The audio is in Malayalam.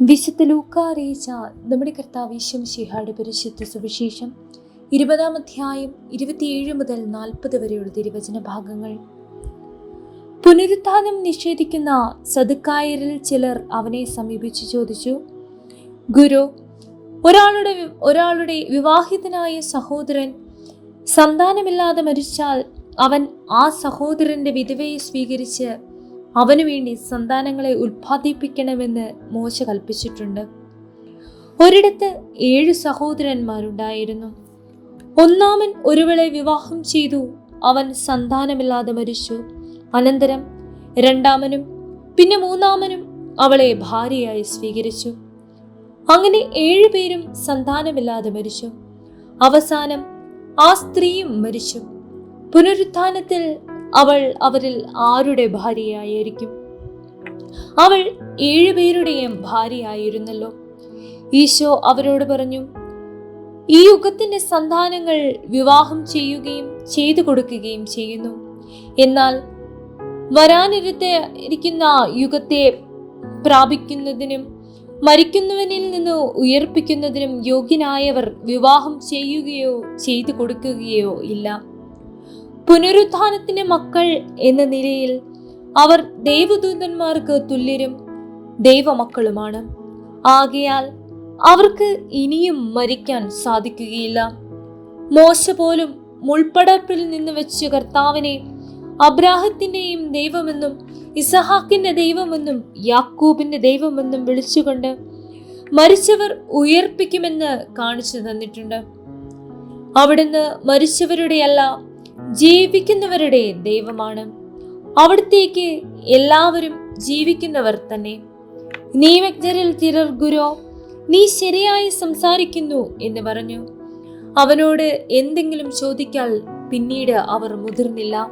വിശുദ്ധ ലൂക്ക അറിയിച്ച നമ്മുടെ കർത്താവ് ശിഹായുടെ പരിശുദ്ധ സുവിശേഷം ഇരുപതാം അധ്യായം ഇരുപത്തിയേഴ് മുതൽ നാൽപ്പത് വരെയുള്ള തിരുവചന ഭാഗങ്ങൾ. പുനരുത്ഥാനം നിഷേധിക്കുന്ന സതുക്കായരിൽ ചിലർ അവനെ സമീപിച്ചു ചോദിച്ചു ഗുരു ഒരാളുടെ ഒരാളുടെ വിവാഹിതനായ സഹോദരൻ സന്താനമില്ലാതെ മരിച്ചാൽ അവൻ ആ സഹോദരന്റെ വിധവയെ സ്വീകരിച്ച് അവനു വേണ്ടി സന്താനങ്ങളെ ഉൽപ്പാദിപ്പിക്കണമെന്ന് മോശ കൽപ്പിച്ചിട്ടുണ്ട്. ഒരിടത്ത് ഏഴ് സഹോദരന്മാരുണ്ടായിരുന്നു. ഒന്നാമൻ ഒരുവളെ വിവാഹം ചെയ്തു. അവൻ സന്താനമില്ലാതെ മരിച്ചു. അനന്തരം രണ്ടാമനും പിന്നെ മൂന്നാമനും അവളെ ഭാര്യയായി സ്വീകരിച്ചു. അങ്ങനെ ഏഴുപേരും സന്താനമില്ലാതെ മരിച്ചു. അവസാനം ആ സ്ത്രീയും മരിച്ചു. പുനരുത്ഥാനത്തിൽ അവൾ അവരിൽ ആരുടെ ഭാര്യയായിരിക്കും? അവൾ ഏഴുപേരുടെയും ഭാര്യയായിരുന്നല്ലോ. ഈശോ അവരോട് പറഞ്ഞു ഈ യുഗത്തിന്റെ സന്താനങ്ങൾ വിവാഹം ചെയ്യുകയും ചെയ്തു കൊടുക്കുകയും ചെയ്യുന്നു. എന്നാൽ വരാനിരുത്ത ഇരിക്കുന്ന യുഗത്തെ പ്രാപിക്കുന്നതിനും മരിക്കുന്നവനിൽ നിന്ന് ഉയർപ്പിക്കുന്നതിനും യോഗ്യനായവർ വിവാഹം ചെയ്യുകയോ ചെയ്തു കൊടുക്കുകയോ ഇല്ല. പുനരുത്ഥാനത്തിന്റെ മക്കൾ എന്ന നിലയിൽ അവർ ദൈവദൂതന്മാർക്ക് തുല്യരും ദൈവമക്കളുമാണ്. ആകയാൽ അവർക്ക് ഇനിയും മരിക്കാൻ സാധിക്കുകയില്ല. മോശ പോലും മുൾപ്പടപ്പിൽ നിന്ന് വെച്ച് കർത്താവിനെ അബ്രാഹത്തിന്റെയും ദൈവമെന്നും ഇസഹാക്കിന്റെ ദൈവമെന്നും യാക്കൂബിന്റെ ദൈവമെന്നും വിളിച്ചുകൊണ്ട് മരിച്ചവർ ഉയർപ്പിക്കുമെന്ന് കാണിച്ചു തന്നിട്ടുണ്ട്. അവിടുന്ന് മരിച്ചവരുടെയല്ല ജീവിക്കുന്നവരുടെ ദൈവമാണ്. അവിടത്തേക്ക് എല്ലാവരും ജീവിക്കുന്നവർ തന്നെ. നിയമജ്ഞരിൽ ചിലർ ഗുരു നീ ശരിയായി സംസാരിക്കുന്നു എന്ന് പറഞ്ഞു. അവനോട് എന്തെങ്കിലും ചോദിക്കാൽ പിന്നീട് അവർ മുതിർന്നില്ല.